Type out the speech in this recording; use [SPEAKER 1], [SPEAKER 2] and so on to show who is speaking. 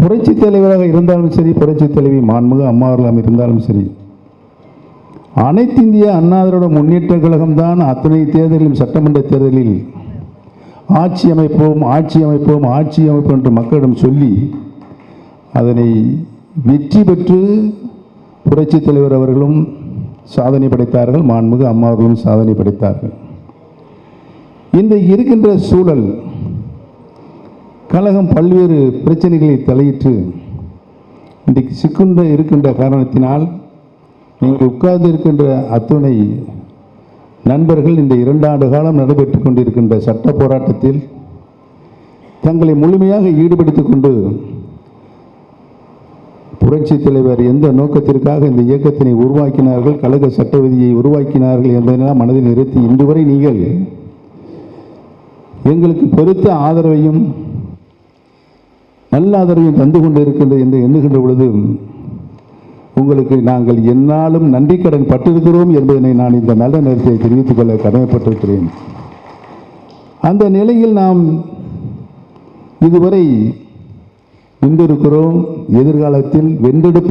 [SPEAKER 1] புரட்சி தலைவராக இருந்தாலும் சரி புரட்சி தலைவி மாண்புமிகு அம்மா இருந்தாலும் சரி அனைத்து இந்திய அண்ணாதிரோட முன்னேற்ற கழகம்தான் அத்தனை தேர்தலிலும் சட்டமன்ற தேர்தலில் ஆட்சி அமைப்போம் ஆட்சி அமைப்போம் ஆட்சி அமைப்போம் என்று மக்களிடம் சொல்லி அதனை வெற்றி பெற்று புரட்சித் தலைவர் அவர்களும் சாதனை படைத்தார்கள் மாண்புமிகு அம்மாவர்களும் சாதனை படைத்தார்கள். இந்த இருக்கின்ற சூழல் கழகம் பல்வேறு பிரச்சனைகளை தலையிட்டு இன்றைக்கு சிக்குன்ற இருக்கின்ற காரணத்தினால் நீங்கள் உட்கார்ந்து இருக்கின்ற அத்துணை நண்பர்கள் இந்த இரண்டாண்டு காலம் நடைபெற்று கொண்டிருக்கின்ற சட்ட போராட்டத்தில் தங்களை முழுமையாக ஈடுபடுத்திக் கொண்டு புரட்சி தலைவர் எந்த நோக்கத்திற்காக இந்த இயக்கத்தினை உருவாக்கினார்கள் கழக சட்ட விதியை உருவாக்கினார்கள் என்பதெல்லாம் மனதில் நிறுத்தி இன்று வரை நீங்கள் எங்களுக்கு பெருத்த ஆதரவையும் நல்ல ஆதரவையும் தந்து கொண்டு இருக்கின்றது என்று எண்ணுகின்ற பொழுது உங்களுக்கு நாங்கள் என்னாலும் நன்றி கடன் பட்டிருக்கிறோம் என்பதனை நான் இந்த நல்ல நேரத்தை தெரிவித்துக் கொள்ள கடமைப்பட்டிருக்கிறேன். அந்த நிலையில் நாம் இதுவரை வென்றிருக்கிறோம் எதிர்காலத்தில் வென்றெடுப்பு